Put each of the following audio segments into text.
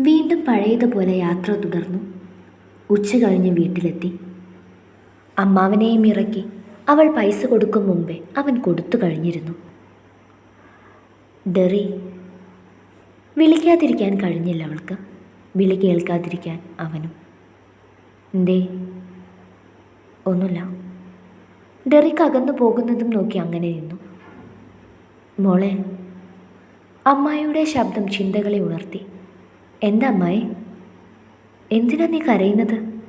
വീണ്ടും പഴയതുപോലെ യാത്ര തുടർന്നു. ഉച്ച കഴിഞ്ഞ് വീട്ടിലെത്തി. അമ്മാവനെയും ഇറക്കി അവൾ പൈസ കൊടുക്കും മുമ്പേ അവൻ കൊടുത്തു കഴിഞ്ഞിരുന്നു. ഡെറി വിളിക്കാതിരിക്കാൻ കഴിഞ്ഞില്ല അവൾക്ക്. വിളി കേൾക്കാതിരിക്കാൻ അവനും. എന്തേ ഒന്നുമില്ല. ഡെറിക്ക് അകന്നു പോകുന്നതും നോക്കി അങ്ങനെ നിന്നു. മോളെ അമ്മായിയുടെ ശബ്ദം ചിന്തകളെ ഉണർത്തി. എന്താ അമ്മായി എന്തിനാ നീ കരയുന്നത്?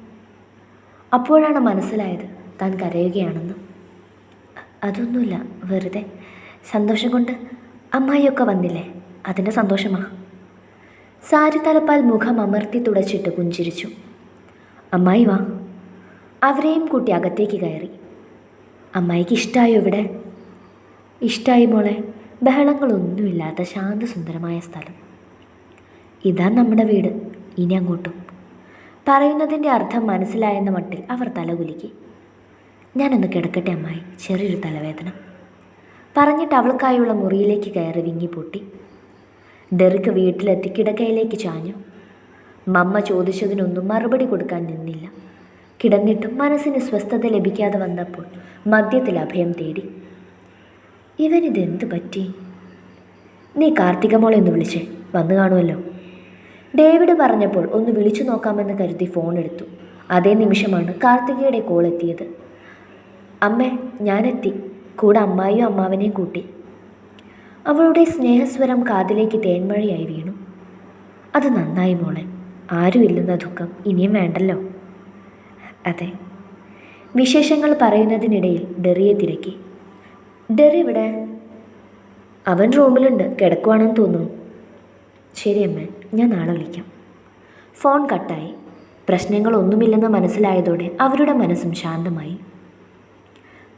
അപ്പോഴാണ് മനസ്സിലായത് താൻ കരയുകയാണെന്ന്. അതൊന്നുമില്ല വെറുതെ. സന്തോഷം കൊണ്ട് അമ്മായിയൊക്കെ വന്നില്ലേ? അതിന്റെ സന്തോഷമാ. സാരി തലപ്പാൽ മുഖം അമർത്തി തുടച്ചിട്ട് പുഞ്ചിരിച്ചു. അമ്മായി വാ. അവരെയും കൂട്ടി അകത്തേക്ക് കയറി. അമ്മായിക്ക് ഇഷ്ടമായോ ഇവിടെ? ഇഷ്ടമായി മോളെ. ബഹളങ്ങളൊന്നുമില്ലാത്ത ശാന്തസുന്ദരമായ സ്ഥലം. ഇതാ നമ്മുടെ വീട്. ഇനി അങ്ങോട്ടും. പറയുന്നതിന്റെ അർത്ഥം മനസ്സിലായെന്ന മട്ടിൽ അവർ തലകുലുക്കി ഞാനൊന്ന് കിടക്കട്ടെ അമ്മായി. ചെറിയൊരു തലവേദന. പറഞ്ഞിട്ട് അവൾക്കായുള്ള മുറിയിലേക്ക് കയറി വിങ്ങിപ്പൊട്ടി. ഡെറിക്ക് വീട്ടിലെത്തി കിടക്കയിലേക്ക് ചാഞ്ഞു. മമ്മ ചോദിച്ചതിനൊന്നും മറുപടി കൊടുക്കാൻ നിന്നില്ല. കിടന്നിട്ടും മനസ്സിന് സ്വസ്ഥത ലഭിക്കാതെ വന്നപ്പോൾ മദ്യത്തിൽ അഭയം തേടി. ഇവനിതെന്ത് പറ്റി? നീ കാർത്തികമോളെ ഒന്ന് വിളിച്ചേ. വന്നു കാണുമല്ലോ ഡേവിഡ് പറഞ്ഞപ്പോൾ ഒന്ന് വിളിച്ചു നോക്കാമെന്ന് കരുതി ഫോൺ എടുത്തു. അതേ നിമിഷമാണ് കാർത്തികയുടെ കോൾ എത്തിയത്. അമ്മേ ഞാനെത്തി. കൂടെ അമ്മായിയും അമ്മാവനെയും കൂട്ടി. അവളുടെ സ്നേഹസ്വരം കാതിലേക്ക് തേന്മഴയായി വീണു. അത് നന്നായി മോളെ. ആരുമില്ലെന്ന ദുഃഖം ഇനിയും വേണ്ടല്ലോ. അതെ. വിശേഷങ്ങൾ പറയുന്നതിനിടയിൽ ഡെറിയെ തിരക്കി. ഡെറി ഇവിടെ അവൻ റൂമിലുണ്ട്. കിടക്കുവാണെന്ന് തോന്നുന്നു. ശരി അമ്മ ഞാൻ നാളെ വിളിക്കാം. ഫോൺ കട്ടായി. പ്രശ്നങ്ങളൊന്നുമില്ലെന്ന് മനസ്സിലായതോടെ അവരുടെ മനസ്സും ശാന്തമായി.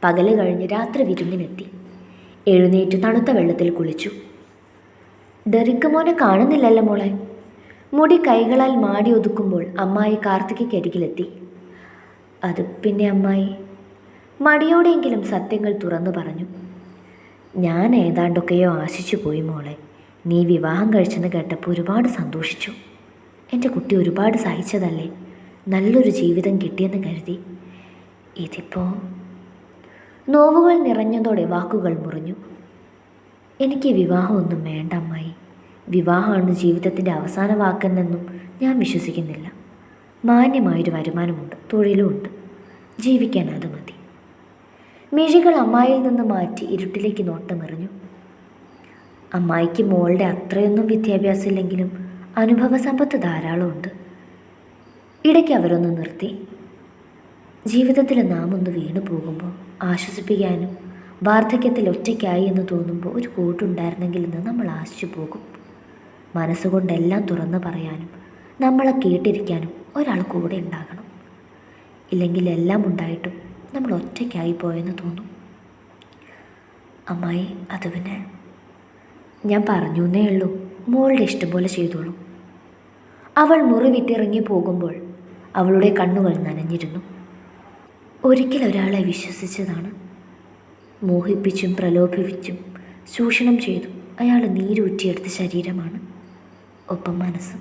പകൽ കഴിഞ്ഞ് രാത്രി വിരുന്നിനെത്തി. എഴുന്നേറ്റ് തണുത്ത വെള്ളത്തിൽ കുളിച്ചു. ഡെറിക്ക് മോനെ കാണുന്നില്ലല്ലോ മോളെ. മുടി കൈകളാൽ മാടി ഒതുക്കുമ്പോൾ അമ്മായി കാർത്തികയ്ക്കരികിലെത്തി അത് പിന്നെ അമ്മായി? മടിയോടെയെങ്കിലും സത്യങ്ങൾ തുറന്നു പറഞ്ഞു. ഞാൻ ഏതാണ്ടൊക്കെയോ ആശിച്ചു പോയി മോളെ. നീ വിവാഹം കഴിച്ചെന്ന് കേട്ടപ്പോൾ ഒരുപാട് സന്തോഷിച്ചു. എന്റെ കുട്ടി ഒരുപാട് സഹിച്ചതല്ലേ? നല്ലൊരു ജീവിതം കിട്ടിയെന്ന് കരുതി. ഇതിപ്പോൾ നോവുകൾ നിറഞ്ഞതോടെ വാക്കുകൾ മുറിഞ്ഞു. എനിക്ക് വിവാഹമൊന്നും വേണ്ട അമ്മായി. വിവാഹമാണ് ജീവിതത്തിന്റെ അവസാന വാക്കെന്നൊന്നും ഞാൻ വിശ്വസിക്കുന്നില്ല. മാന്യമായൊരു വരുമാനമുണ്ട് തൊഴിലുമുണ്ട്. ജീവിക്കാൻ അത് മതി. മിഴികൾ അമ്മായിൽ നിന്ന് മാറ്റി ഇരുട്ടിലേക്ക് നോട്ടമെറിഞ്ഞു അമ്മായിക്ക് മോളുടെ അത്രയൊന്നും വിദ്യാഭ്യാസം ഇല്ലെങ്കിലും അനുഭവ സമ്പത്ത് ധാരാളമുണ്ട്. ഇടയ്ക്ക് അവരൊന്ന് നിർത്തി. ജീവിതത്തിൽ നാം ഒന്ന് വീണു പോകുമ്പോൾ ആശ്വസിപ്പിക്കാനും വാർദ്ധക്യത്തിൽ ഒറ്റയ്ക്കായി എന്ന് തോന്നുമ്പോൾ ഒരു കൂട്ടുണ്ടായിരുന്നെങ്കിൽ എന്ന് നമ്മൾ ആശിച്ചു പോകും. മനസ്സുകൊണ്ടെല്ലാം തുറന്നു പറയാനും നമ്മളെ കേട്ടിരിക്കാനും ഒരാൾ കൂടെ ഉണ്ടാകണം. ഇല്ലെങ്കിൽ എല്ലാം ഉണ്ടായിട്ടും നമ്മൾ ഒറ്റയ്ക്കായി പോയെന്ന് തോന്നും. അമ്മായി അത് പിന്നെ ഞാൻ പറഞ്ഞു എന്നേ ഉള്ളൂ. മോളുടെ ഇഷ്ടം പോലെ ചെയ്തോളൂ. അവൾ മുറി വിട്ടിറങ്ങി പോകുമ്പോൾ അവളുടെ കണ്ണുകൾ നനഞ്ഞിരുന്നു. ഒരിക്കൽ ഒരാളെ വിശ്വസിച്ചതാണ്. മോഹിപ്പിച്ചും പ്രലോഭിപ്പിച്ചും ചൂഷണം ചെയ്തു. അയാൾ നീരൂറ്റിയെടുത്ത ശരീരമാണ്. ഒപ്പം മനസ്സും.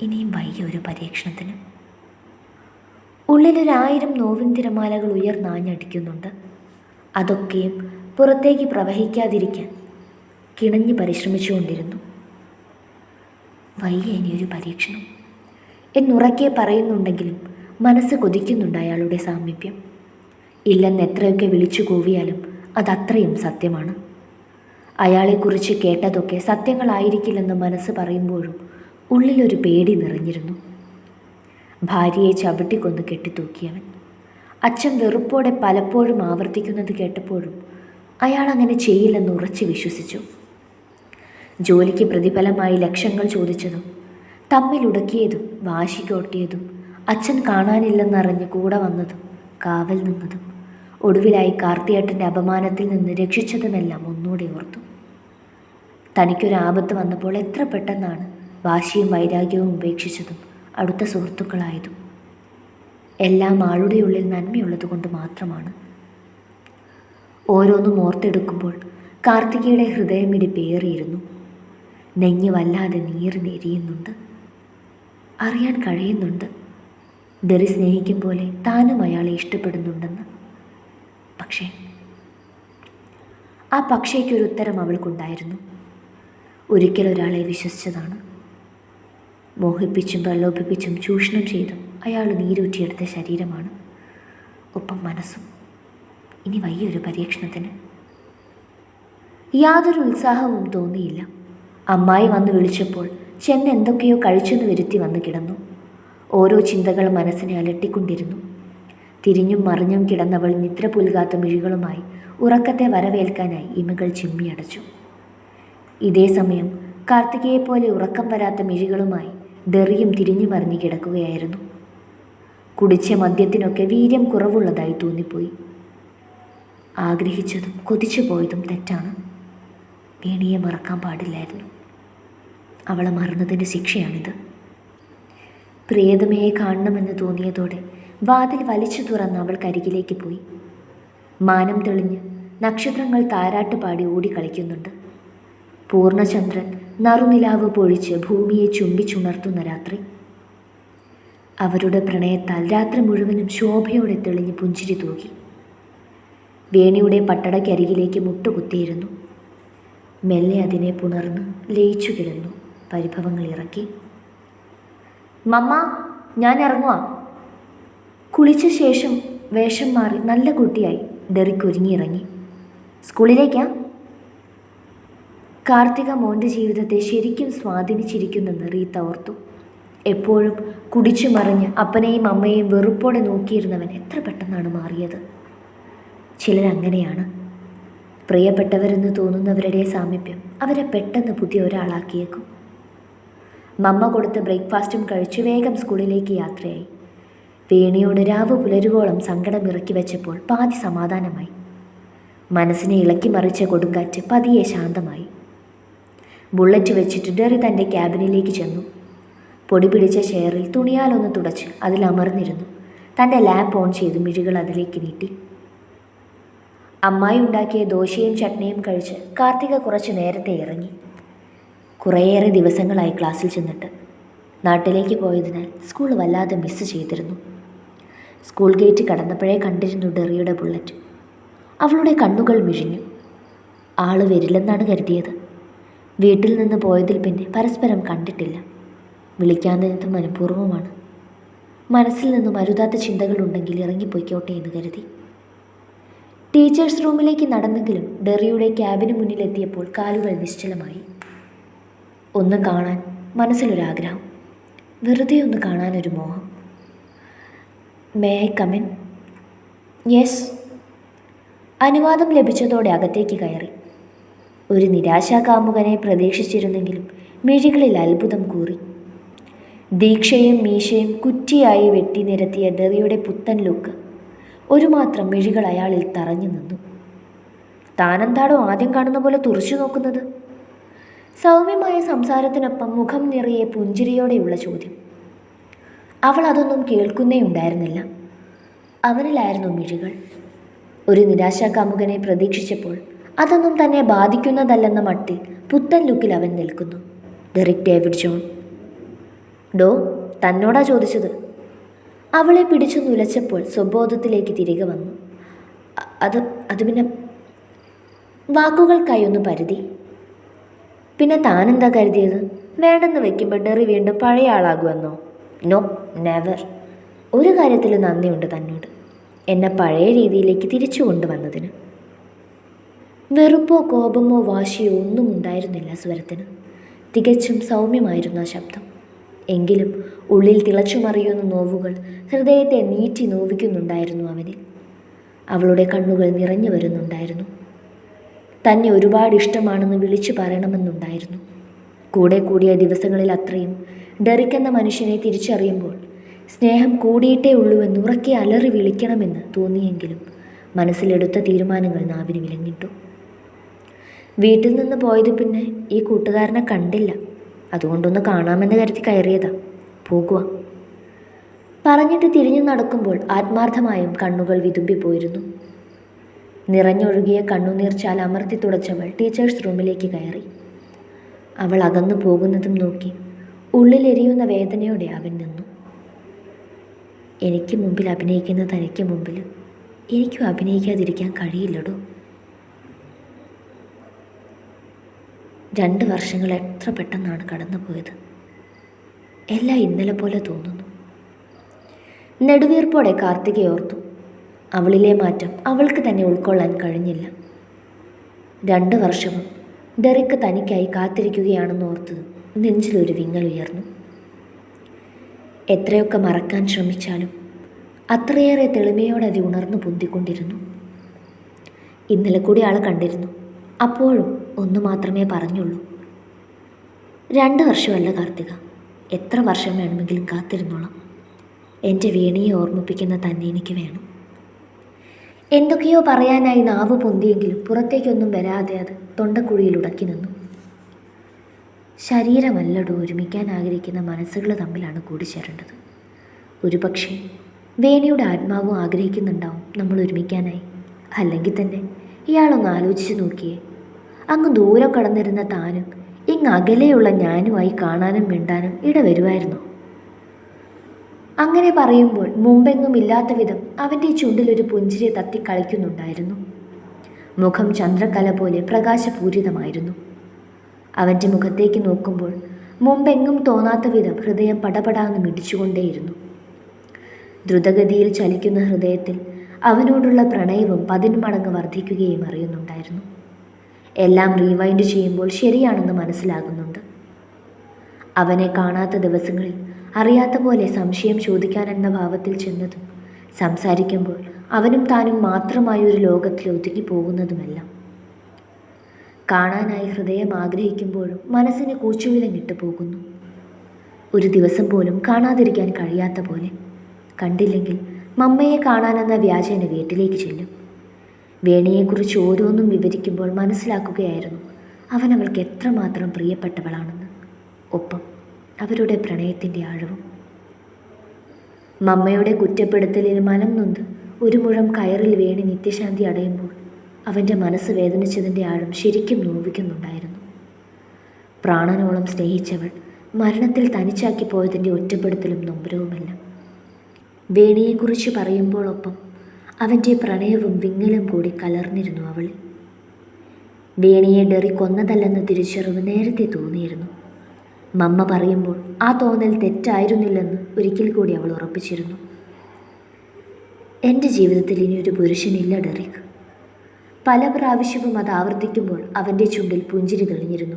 ഇനിയും വൈകിയ ഒരു പരീക്ഷണത്തിന്. ഉള്ളിലൊരായിരം നോവിൻ തിരമാലകൾ ഉയർന്നാഞ്ഞടിക്കുന്നുണ്ട് അതൊക്കെയും പുറത്തേക്ക് പ്രവഹിക്കാതിരിക്കാൻ കിണഞ്ഞ് പരിശ്രമിച്ചുകൊണ്ടിരുന്നു. വയ്യ ഇനിയൊരു പരീക്ഷണം. എന്നുറക്കെ പറയുന്നുണ്ടെങ്കിലും മനസ്സ് കൊതിക്കുന്നുണ്ട് അയാളുടെ സാമീപ്യം. ഇല്ലെന്ന് എത്രയൊക്കെ വിളിച്ചു കൂവിയാലും അതത്രയും സത്യമാണ്. അയാളെക്കുറിച്ച് കേട്ടതൊക്കെ സത്യങ്ങളായിരിക്കില്ലെന്ന് മനസ്സ് പറയുമ്പോഴും ഉള്ളിലൊരു പേടി നിറഞ്ഞിരുന്നു. ഭാര്യയെ ചവിട്ടിക്കൊന്ന് കെട്ടിത്തൂക്കിയവൻ. അച്ഛൻ വെറുപ്പോടെ പലപ്പോഴും ആവർത്തിക്കുന്നത് കേട്ടപ്പോഴും അയാൾ അങ്ങനെ ചെയ്യില്ലെന്ന് ഉറച്ചു വിശ്വസിച്ചു. ജോലിക്ക് പ്രതിഫലമായി ലക്ഷങ്ങൾ ചോദിച്ചതും തമ്മിലുടക്കിയതും വാശി കോട്ടിയതും അച്ഛൻ കാണാനില്ലെന്നറിഞ്ഞ് കൂടെ വന്നതും കാവൽ നിന്നതും ഒടുവിലായി കാർത്തിയേട്ടന്റെ അപമാനത്തിൽ നിന്ന് രക്ഷിച്ചതുമെല്ലാം ഒന്നുകൂടെ ഓർത്തു. തനിക്കൊരാപത്ത് വന്നപ്പോൾ എത്ര പെട്ടെന്നാണ് വാശിയും വൈരാഗ്യവും ഉപേക്ഷിച്ചതും അടുത്ത സുഹൃത്തുക്കളായതും. എല്ലാം ആളുടെ ഉള്ളിൽ നന്മയുള്ളത് കൊണ്ട് മാത്രമാണ്. ഓരോന്നും ഓർത്തെടുക്കുമ്പോൾ കാർത്തികയുടെ ഹൃദയമിടിപ്പേറിയിരുന്നു നെഞ്ഞ് വല്ലാതെ നീറിനെരിയുന്നുണ്ട് അറിയാൻ കഴിയുന്നുണ്ട്. ദറി സ്നേഹിക്കും പോലെ താനും അയാളെ ഇഷ്ടപ്പെടുന്നുണ്ടെന്ന്. പക്ഷേ ആ പക്ഷേക്കൊരു ഉത്തരം അവൾക്കുണ്ടായിരുന്നു. ഒരിക്കൽ ഒരാളെ വിശ്വസിച്ചതാണ്. മോഹിപ്പിച്ചും പ്രലോഭിപ്പിച്ചും ചൂഷണം ചെയ്തും അയാൾ നീരൂറ്റിയെടുത്ത ശരീരമാണ്. ഒപ്പം മനസ്സും. ഇനി വലിയൊരു പരീക്ഷണത്തിന്. യാതൊരു ഉത്സാഹവും തോന്നിയില്ല. അമ്മായി വന്ന് വിളിച്ചപ്പോൾ ചെന്ന് എന്തൊക്കെയോ കഴിച്ചെന്ന് വരുത്തി വന്ന് കിടന്നു. ഓരോ ചിന്തകൾ മനസ്സിനെ അലട്ടിക്കൊണ്ടിരുന്നു. തിരിഞ്ഞും മറിഞ്ഞും കിടന്നവൾ നിദ്ര പുൽകാത്ത മിഴികളുമായി ഉറക്കത്തെ വരവേൽക്കാനായി ഇമകൾ ചിമ്മിയടച്ചു ഇതേ സമയം കാർത്തികയെപ്പോലെ ഉറക്കം വരാത്ത മിഴികളുമായി ഡെറിയും തിരിഞ്ഞു മറിഞ്ഞു കിടക്കുകയായിരുന്നു. കുടിച്ച മദ്യത്തിനൊക്കെ വീര്യം കുറവുള്ളതായി തോന്നിപ്പോയി. ആഗ്രഹിച്ചതും കൊതിച്ചു പോയതും തെറ്റാണ്. വേണിയെ മറക്കാൻ പാടില്ലായിരുന്നു. അവളെ മറന്നതിന്റെ ശിക്ഷയാണിത്. പ്രിയതമയെ കാണണമെന്ന് തോന്നിയതോടെ വാതിൽ വലിച്ചു തുറന്ന് അവൾ കരികിലേക്ക് പോയി. മാനം തെളിഞ്ഞ് നക്ഷത്രങ്ങൾ താരാട്ട് പാടി ഓടിക്കളിക്കുന്നുണ്ട്. പൂർണചന്ദ്രൻ നറുനിലാവ് പൊഴിച്ച് ഭൂമിയെ ചുംബിച്ചുണർത്തുന്ന രാത്രി. അവരുടെ പ്രണയത്താൽ രാത്രി മുഴുവനും ശോഭയോടെ തെളിഞ്ഞ് പുഞ്ചിരി തൂകി. വേണിയുടെ പട്ടടക്കരികിലേക്ക് മുട്ടുകുത്തിയിരുന്നു. മെല്ലെ അതിനെ പുണർന്ന് ലയിച്ചു കിടന്നു. പരിഭവങ്ങൾ ഇറക്കി മമ്മ ഞാൻ ഇറങ്ങുവാ. കുളിച്ച ശേഷം വേഷം മാറി നല്ല കുട്ടിയായി ഡെറിക്ക് ഒരുങ്ങിയിറങ്ങി സ്കൂളിലേക്കാ? കാർത്തിക മോന്റെ ജീവിതത്തെ ശരിക്കും സ്വാധീനിച്ചിരിക്കുന്നെന്ന് റീത്ത ഓർത്തു. എപ്പോഴും കുടിച്ചു മറിഞ്ഞ് അപ്പനെയും അമ്മയെയും വെറുപ്പോടെ നോക്കിയിരുന്നവൻ എത്ര പെട്ടെന്നാണ് മാറിയത്. ചിലരങ്ങനെയാണ്. പ്രിയപ്പെട്ടവരെന്ന് തോന്നുന്നവരുടെ സാമീപ്യം അവരെ പെട്ടെന്ന് പുതിയ ഒരാളാക്കിയേക്കും. മമ്മ കൊടുത്ത ബ്രേക്ക്ഫാസ്റ്റും കഴിച്ചു വേഗം സ്കൂളിലേക്ക് യാത്രയായി. വേണിയോട് രാവ് പുലരുവോളം സങ്കടം ഇറക്കി വെച്ചപ്പോൾ പാതി സമാധാനമായി. മനസ്സിനെ ഇളക്കി മറിച്ച കൊടുങ്കാറ്റ് പതിയെ ശാന്തമായി. ബുള്ളറ്റ് വെച്ചിട്ട് ഡെറി തന്റെ ക്യാബിനിലേക്ക് ചെന്നു. പൊടി പിടിച്ച ചെയറിൽ തുണിയാലൊന്ന് തുടച്ച് അതിൽ അമർന്നിരുന്നു. തന്റെ ലാപ്പ് ഓൺ ചെയ്ത് മിഴികൾ അതിലേക്ക് നീട്ടി. അമ്മായി ഉണ്ടാക്കിയ ദോശയും ചട്നിയും കഴിച്ച് കാർത്തിക കുറച്ച് നേരത്തെ ഇറങ്ങി. കുറേയേറെ ദിവസങ്ങളായി ക്ലാസ്സിൽ ചെന്നിട്ട്. നാട്ടിലേക്ക് പോയതിനാൽ സ്കൂൾ വല്ലാതെ മിസ് ചെയ്തിരുന്നു. സ്കൂൾ ഗേറ്റ് കടന്നപ്പോഴേ കണ്ടിരുന്നു ഡെറിയുടെ ബുള്ളറ്റ്. അവളുടെ കണ്ണുകൾ മിഴിഞ്ഞു. ആൾ വരില്ലെന്നാണ് കരുതിയത്. വീട്ടിൽ നിന്ന് പോയതിൽ പിന്നെ പരസ്പരം കണ്ടിട്ടില്ല. വിളിക്കാതിരുന്നത് മനഃപൂർവമാണ്. മനസ്സിൽ നിന്നും അരുതാത്ത ചിന്തകളുണ്ടെങ്കിൽ ഇറങ്ങിപ്പോയിക്കോട്ടെ എന്ന് കരുതി. ടീച്ചേഴ്സ് റൂമിലേക്ക് നടന്നെങ്കിലും ഡെറിയുടെ ക്യാബിന് മുന്നിലെത്തിയപ്പോൾ കാലുകൾ നിശ്ചലമായി. ഒന്ന് കാണാൻ മനസ്സിലൊരാഗ്രഹം. വെറുതെ ഒന്ന് കാണാനൊരു മോഹം. മേ ഐ കമിൻ യെസ് അനുവാദം ലഭിച്ചതോടെ അകത്തേക്ക് കയറി. ഒരു നിരാശാകാമുകനെ പ്രതീക്ഷിച്ചിരുന്നെങ്കിലും മിഴികളിൽ അത്ഭുതം കൂറി. ദീക്ഷയും മീശയും കുറ്റിയായി വെട്ടി നിരത്തിയ ഡെറിയുടെ പുത്തൻ ലുക്ക് ഒരു മാത്രം മിഴികൾ അയാളിൽ തറഞ്ഞു നിന്നു. താനെന്താണോ ആദ്യം കാണുന്ന പോലെ തുറച്ചു നോക്കുന്നത്? സൗമ്യമായ സംസാരത്തിനൊപ്പം മുഖം നിറയെ പുഞ്ചിരിയോടെയുള്ള ചോദ്യം. അവൾ അതൊന്നും കേൾക്കുന്നേ ഉണ്ടായിരുന്നില്ല. അവനിലായിരുന്നു മിഴികൾ. ഒരു നിരാശാകാമുകനെ പ്രതീക്ഷിച്ചപ്പോൾ അതൊന്നും തന്നെ ബാധിക്കുന്നതല്ലെന്ന മട്ടിൽ പുത്തൻ ലുക്കിൽ അവൻ നിൽക്കുന്നു. Derick David John. ഡോ തന്നോടാ ചോദിച്ചത്. അവളെ പിടിച്ചു നുലച്ചപ്പോൾ സ്വബോധത്തിലേക്ക് തിരികെ വന്നു. അത് അത് പിന്നെ വാക്കുകൾക്കായി ഒന്ന് പരുതി. പിന്നെ താനെന്താ കരുതിയത്? വേണ്ടെന്ന് വെക്കുമ്പോൾ ഡെറി വീണ്ടും പഴയ ആളാകുമെന്നോ? നോ നെവർ ഒരു കാര്യത്തിൽ നന്ദിയുണ്ട് തന്നോട്. എന്നെ പഴയ രീതിയിലേക്ക് തിരിച്ചു കൊണ്ടുവന്നതിന്. വെറുപ്പോ കോപമോ വാശിയോ ഒന്നും ഉണ്ടായിരുന്നില്ല സ്വരത്തിന്. തികച്ചും സൗമ്യമായിരുന്നു ആ ശബ്ദം. എങ്കിലും ഉള്ളിൽ തിളച്ചുമറിയുന്ന നോവുകൾ ഹൃദയത്തെ നീറ്റി നോവിക്കുന്നുണ്ടായിരുന്നു അവനിൽ. അവളുടെ കണ്ണുകൾ നിറഞ്ഞു വരുന്നുണ്ടായിരുന്നു. തന്നെ ഒരുപാട് ഇഷ്ടമാണെന്ന് വിളിച്ചു പറയണമെന്നുണ്ടായിരുന്നു. കൂടെ കൂടിയ ദിവസങ്ങളിൽ അത്രയും ഡെറിക് എന്ന മനുഷ്യനെ തിരിച്ചറിയുമ്പോൾ സ്നേഹം കൂടിയിട്ടേ ഉള്ളൂവെന്ന് ഉറക്കെ അലറി വിളിക്കണമെന്ന് തോന്നിയെങ്കിലും മനസ്സിലെടുത്ത തീരുമാനങ്ങൾ നാവിന് വിലങ്ങിട്ടു. വീട്ടിൽ നിന്ന് പോയത് പിന്നെ ഈ കൂട്ടുകാരനെ കണ്ടില്ല. അതുകൊണ്ടൊന്ന് കാണാമെന്ന് കരുതി കയറിയതാ. പോകുക പറഞ്ഞിട്ട് തിരിഞ്ഞു നടക്കുമ്പോൾ ആത്മാർത്ഥമായും കണ്ണുകൾ വിതുമ്പിപ്പോയിരുന്നു. നിറഞ്ഞൊഴുകിയ കണ്ണുനീർ ചാൽ അമർത്തി തുടച്ചവൾ ടീച്ചേഴ്സ് റൂമിലേക്ക് കയറി. അവൾ അകന്നു പോകുന്നതും നോക്കി. ഉള്ളിലെരിയുന്ന വേദനയോടെ അവൻ നിന്നു. എനിക്ക് മുമ്പിൽ അഭിനയിക്കുന്ന തനിക്ക് മുമ്പിൽ. എനിക്കും അഭിനയിക്കാതിരിക്കാൻ കഴിയില്ലടോ. രണ്ട് വർഷങ്ങൾ എത്ര പെട്ടെന്നാണ് കടന്നുപോയത്. എല്ലാം ഇന്നലെ പോലെ തോന്നുന്നു. നെടുവീർപ്പോടെ കാർത്തികെ ഓർത്തു. അവളിലെ മാറ്റം അവൾക്ക് തന്നെ ഉൾക്കൊള്ളാൻ കഴിഞ്ഞില്ല. രണ്ട് വർഷവും ഡെറിക്ക് തനിക്കായി കാത്തിരിക്കുകയാണെന്ന് ഓർത്തത് നെഞ്ചിലൊരു വിങ്ങൽ ഉയർന്നു. എത്രയൊക്കെ മറക്കാൻ ശ്രമിച്ചാലും അത്രയേറെ തെളിമയോടെ അത് ഉണർന്നു പൊന്തിക്കൊണ്ടിരുന്നു. ഇന്നലെ കൂടി ആൾ കണ്ടിരുന്നു. അപ്പോഴും ഒന്ന് മാത്രമേ പറഞ്ഞുള്ളൂ. രണ്ട് വർഷമല്ല കാർത്തിക. എത്ര വർഷം വേണമെങ്കിലും കാത്തിരുന്നോളാം. എന്റെ വീണിയെ ഓർമ്മിപ്പിക്കുന്ന തന്നെ എനിക്ക് വേണം. എന്തൊക്കെയോ പറയാനായി നാവ് പൊന്തിയെങ്കിലും പുറത്തേക്കൊന്നും വരാതെ അത് തൊണ്ടക്കുഴിയിൽ ഉടക്കി നിന്നു. ശരീരമല്ലടോ ഒരുമിക്കാൻ ആഗ്രഹിക്കുന്ന മനസ്സുകൾ തമ്മിലാണ് കൂടിച്ചേരേണ്ടത്. ഒരുപക്ഷെ വേണിയുടെ ആത്മാവും ആഗ്രഹിക്കുന്നുണ്ടാവും നമ്മൾ ഒരുമിക്കാനായി. അല്ലെങ്കിൽ തന്നെ ഇയാളൊന്ന് ആലോചിച്ച് നോക്കിയേ. അങ്ങ് ദൂരം കടന്നിരുന്ന താനും ഇങ്ങ് അകലെയുള്ള ഞാനുമായി കാണാനും മിണ്ടാനും ഇടവരുമായിരുന്നു. അങ്ങനെ പറയുമ്പോൾ മുമ്പെങ്ങും ഇല്ലാത്ത വിധം അവന്റെ ചുണ്ടിലൊരു പുഞ്ചിരി തത്തിക്കളിക്കുന്നുണ്ടായിരുന്നു മുഖം ചന്ദ്രകല പോലെ പ്രകാശപൂരിതമായിരുന്നു. അവന്റെ മുഖത്തേക്ക് നോക്കുമ്പോൾ മുമ്പെങ്ങും തോന്നാത്ത വിധം ഹൃദയം പടപടാന്ന് മിടിച്ചുകൊണ്ടേയിരുന്നു. ദ്രുതഗതിയിൽ ചലിക്കുന്ന ഹൃദയത്തിൽ അവനോടുള്ള പ്രണയവും പതിന്മടങ്ങ് വർദ്ധിക്കുകയും അറിയുന്നുണ്ടായിരുന്നു. എല്ലാം റീവൈൻഡ് ചെയ്യുമ്പോൾ ശരിയാണെന്ന് മനസ്സിലാകുന്നുണ്ട്. അവനെ കാണാത്ത ദിവസങ്ങളിൽ അറിയാത്ത പോലെ സംശയം ചോദിക്കാനെന്ന ഭാവത്തിൽ ചെന്നതും സംസാരിക്കുമ്പോൾ അവനും താനും മാത്രമായി ഒരു ലോകത്തിൽ ഒതുങ്ങി പോകുന്നതുമെല്ലാം. കാണാനായി ഹൃദയം ആഗ്രഹിക്കുമ്പോഴും മനസ്സിന് കൂച്ചുവിലങ്ങിട്ട് പോകുന്നു. ഒരു ദിവസം പോലും കാണാതിരിക്കാൻ കഴിയാത്ത പോലെ. കണ്ടില്ലെങ്കിൽ മമ്മയെ കാണാനെന്ന വ്യാജേന വീട്ടിലേക്ക് ചെല്ലും. വേണിയെക്കുറിച്ച് ഓരോന്നും വിവരിക്കുമ്പോൾ മനസ്സിലാക്കുകയായിരുന്നു. അവൻ അവൾക്ക് എത്രമാത്രം പ്രിയപ്പെട്ടവളാണെന്ന്. ഒപ്പം അവരുടെ പ്രണയത്തിന്റെ ആഴവും. മമ്മയുടെ കുറ്റപ്പെടുത്തലിൽ മനം നൊന്ത് ഒരു മുഴം കയറിൽ വേണി നിത്യശാന്തി അടയുമ്പോൾ അവന്റെ മനസ്സ് വേദനിച്ചതിന്റെ ആഴം ശരിക്കും നോവിക്കുന്നുണ്ടായിരുന്നു. പ്രാണനോളം സ്നേഹിച്ചവൾ മരണത്തിൽ തനിച്ചാക്കി പോയതിന്റെ ഒറ്റപ്പെടുത്തലും നൊമ്പരവുമെല്ലാം. വേണിയെക്കുറിച്ച് പറയുമ്പോഴൊപ്പം അവന്റെ പ്രണയവും വിങ്ങലും കൂടി കലർന്നിരുന്നു അവളിൽ. വേണിയെ ഡെറി കൊന്നതല്ലെന്ന തിരിച്ചറിവ് നേരത്തെ തോന്നിയിരുന്നു. മമ്മ പറയുമ്പോൾ ആ തോന്നൽ തെറ്റായിരുന്നില്ലെന്ന് ഒരിക്കൽ കൂടി അവൾ ഉറപ്പിച്ചിരുന്നു. എന്റെ ജീവിതത്തിൽ ഇനി ഇനിയൊരു പുരുഷനില്ല ഡെറിക്. പല പ്രാവശ്യവും അത് ആവർത്തിക്കുമ്പോൾ അവന്റെ ചുണ്ടിൽ പുഞ്ചിരി തെളിഞ്ഞിരുന്നു.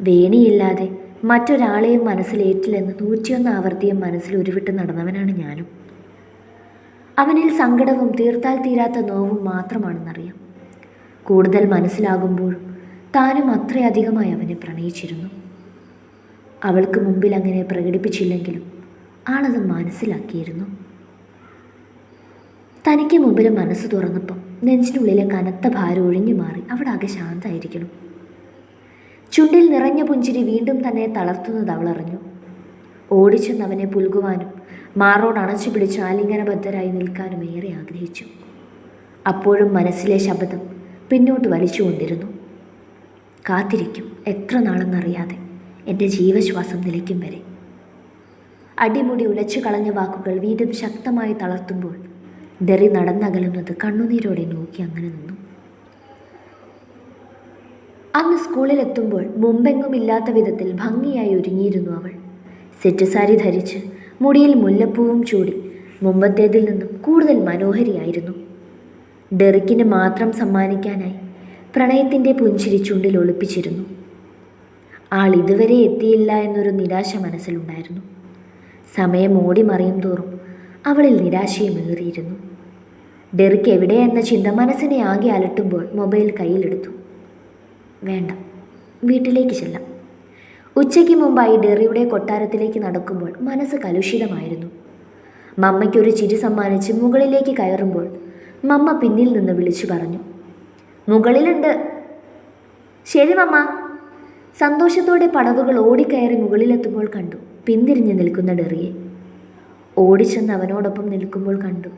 വേണിയില്ലാതെ മറ്റൊരാളെയും മനസ്സിലേറ്റില്ലെന്ന് നൂറ്റിയൊന്ന് ആവർത്തിയും മനസ്സിൽ ഉരുവിട്ട് നടന്നവനാണ് ഞാനും. അവനിൽ സങ്കടവും തീർത്താൽ തീരാത്ത നോവും മാത്രമാണെന്നറിയാം. കൂടുതൽ മനസ്സിലാകുമ്പോഴും താനും അത്രയധികമായി അവനെ പ്രണയിച്ചിരുന്നു. അവൾക്ക് മുമ്പിൽ അങ്ങനെ പ്രകടിപ്പിച്ചില്ലെങ്കിലും ആളത് മനസ്സിലാക്കിയിരുന്നു. തനിക്ക് മുമ്പിൽ മനസ്സ് തുറന്നപ്പം നെഞ്ചിനുള്ളിലെ കനത്ത ഭാരം ഒഴിഞ്ഞു മാറി അവിടെ ആകെ ശാന്തമായിരിക്കണം. ചുണ്ടിൽ നിറഞ്ഞ പുഞ്ചിരി വീണ്ടും തന്നെ തളർത്തുന്നത് അവൾ അറിഞ്ഞു. ഓടിച്ചെന്ന് അവനെ പുൽകുവാനും മാറോട് അണച്ചു പിടിച്ച് ആലിംഗനബദ്ധരായി നിൽക്കാനും ഏറെ ആഗ്രഹിച്ചു. അപ്പോഴും മനസ്സിലെ ശബ്ദം പിന്നോട്ട് വലിച്ചുകൊണ്ടിരുന്നു. കാത്തിരിക്കും എത്ര നാളെന്നറിയാതെ. എന്റെ ജീവശ്വാസം നിലയ്ക്കും വരെ. അടിമുടി ഉലച്ചു കളഞ്ഞ വാക്കുകൾ വീണ്ടും ശക്തമായി തളർത്തുമ്പോൾ ഡെറി നടന്നകലുന്നത് കണ്ണുനീരോടെ നോക്കി അങ്ങനെ നിന്നു. അന്ന് സ്കൂളിലെത്തുമ്പോൾ മുമ്പെങ്ങും ഇല്ലാത്ത വിധത്തിൽ ഭംഗിയായി ഒരുങ്ങിയിരുന്നു അവൾ. സെറ്റ് സാരി ധരിച്ച് മുടിയിൽ മുല്ലപ്പൂവും ചൂടി മുമ്പത്തേതിൽ നിന്നും കൂടുതൽ മനോഹരിയായിരുന്നു. ഡെറിക്കിന് മാത്രം സമ്മാനിക്കാനായി പ്രണയത്തിന്റെ പുഞ്ചിരി ചുണ്ടിൽ ഒളിപ്പിച്ചിരുന്നു. ആൾ ഇതുവരെ എത്തിയില്ല എന്നൊരു നിരാശ മനസ്സിലുണ്ടായിരുന്നു. സമയം ഓടി മറിയും തോറും അവളിൽ നിരാശയും ഏറിയിരുന്നു. ഡെറിക്ക് എവിടെയെന്ന ചിന്ത മനസ്സിനെ ആകെ അലട്ടുമ്പോൾ മൊബൈൽ കയ്യിലെടുത്തു. വേണ്ട വീട്ടിലേക്ക് ചെല്ലാം. ഉച്ചയ്ക്ക് മുമ്പായി ഡെറിയുടെ കൊട്ടാരത്തിലേക്ക് നടക്കുമ്പോൾ മനസ്സ് കലുഷിതമായിരുന്നു. മമ്മയ്ക്കൊരു ചിരി സമ്മാനിച്ച് മുകളിലേക്ക് കയറുമ്പോൾ മമ്മ പിന്നിൽ നിന്ന് വിളിച്ചു പറഞ്ഞു. മുകളിലുണ്ട്. ശരി മമ്മ. സന്തോഷത്തോടെ പടവുകൾ ഓടിക്കയറി മുകളിലെത്തുമ്പോൾ കണ്ടു. പിന്തിരിഞ്ഞ് നിൽക്കുന്ന ഡെറിയെ. ഓടിച്ചെന്ന് അവനോടൊപ്പം നിൽക്കുമ്പോൾ കണ്ടു.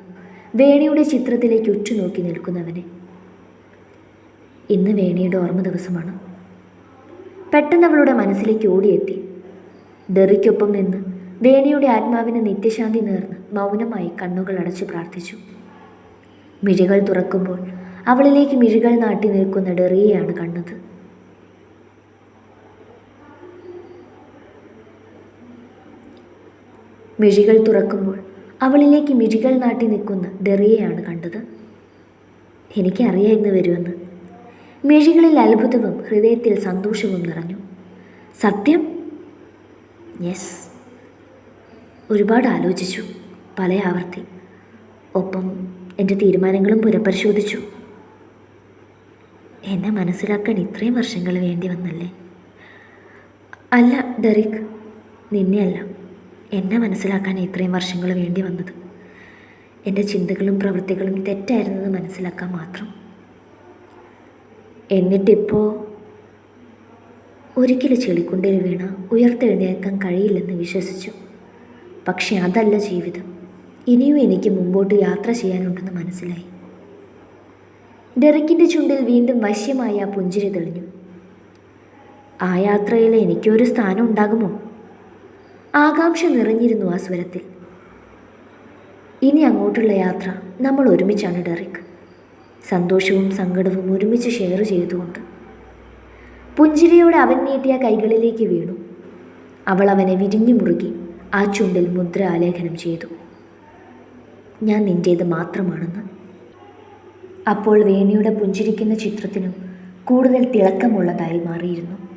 വേണിയുടെ ചിത്രത്തിലേക്ക് ഉറ്റുനോക്കി നിൽക്കുന്നവനെ. ഇന്ന് വേണിയുടെ ഓർമ്മ ദിവസമാണ്. പെട്ടെന്ന് അവളുടെ മനസ്സിലേക്ക് ഓടിയെത്തി. ഡെറിക്കൊപ്പം നിന്ന് വേണിയുടെ ആത്മാവിന് നിത്യശാന്തി നേർന്ന് മൗനമായി കണ്ണുകൾ അടച്ച് പ്രാർത്ഥിച്ചു. മിഴികൾ തുറക്കുമ്പോൾ അവളിലേക്ക് മിഴികൾ നാട്ടി നിൽക്കുന്ന ഡെറിയെയാണ് കണ്ടത്. മിഴികൾ തുറക്കുമ്പോൾ അവളിലേക്ക് മിഴികൾ നാട്ടി നിൽക്കുന്ന ഡെറിയയാണ് കണ്ടത്. എനിക്കറിയായിരുന്നു വരുമെന്ന്. മിഴികളിൽ അത്ഭുതവും ഹൃദയത്തിൽ സന്തോഷവും നിറഞ്ഞു. സത്യം? യെസ്. ഒരുപാട് ആലോചിച്ചു പല ആവർത്തി. ഒപ്പം എന്റെ തീരുമാനങ്ങളും പുനഃപരിശോധിച്ചു. എന്നെ മനസ്സിലാക്കാൻ ഇത്രയും വർഷങ്ങൾ വേണ്ടി വന്നല്ലേ? അല്ല ഡെറിക് നിന്നെയല്ല. എന്നെ മനസ്സിലാക്കാൻ ഇത്രയും വർഷങ്ങൾ വേണ്ടി വന്നത്. എന്റെ ചിന്തകളും പ്രവൃത്തികളും തെറ്റായിരുന്നത് മനസ്സിലാക്കാൻ മാത്രം. എന്നിട്ടിപ്പോൾ ഒരിക്കലും ചെളിക്കുണ്ടിൽ വീണ ഉയർത്തെഴുന്നേൽക്കാൻ കഴിയില്ലെന്ന് വിശ്വസിച്ചു. പക്ഷേ അതല്ല ജീവിതം. ഇനിയും എനിക്ക് മുമ്പോട്ട് യാത്ര ചെയ്യാനുണ്ടെന്ന് മനസ്സിലായി. ഡെറിക്കിന്റെ ചുണ്ടിൽ വീണ്ടും വശ്യമായ പുഞ്ചിരി തെളിഞ്ഞു. ആ യാത്രയിൽ എനിക്കൊരു സ്ഥാനം ഉണ്ടാകുമോ? ആകാംക്ഷ നിറഞ്ഞിരുന്നു ആ സ്വരത്തിൽ. ഇനി അങ്ങോട്ടുള്ള യാത്ര നമ്മൾ ഒരുമിച്ചാണ് ഡെറിക്. സന്തോഷവും സങ്കടവും ഒരുമിച്ച് ഷെയർ ചെയ്തുകൊണ്ട്. പുഞ്ചിരിയോടെ അവൻ നീട്ടിയ കൈകളിലേക്ക് വീണു. അവൾ അവനെ വിരിഞ്ഞു മുറുകി ആ ചുണ്ടിൽ മുദ്ര ആലേഖനം ചെയ്തു. ഞാൻ നിന്റേത് മാത്രമാണെന്ന്. അപ്പോൾ വേണിയുടെ പുഞ്ചിരിക്കുന്ന ചിത്രത്തിനും കൂടുതൽ തിളക്കമുള്ളതായി മാറിയിരുന്നു.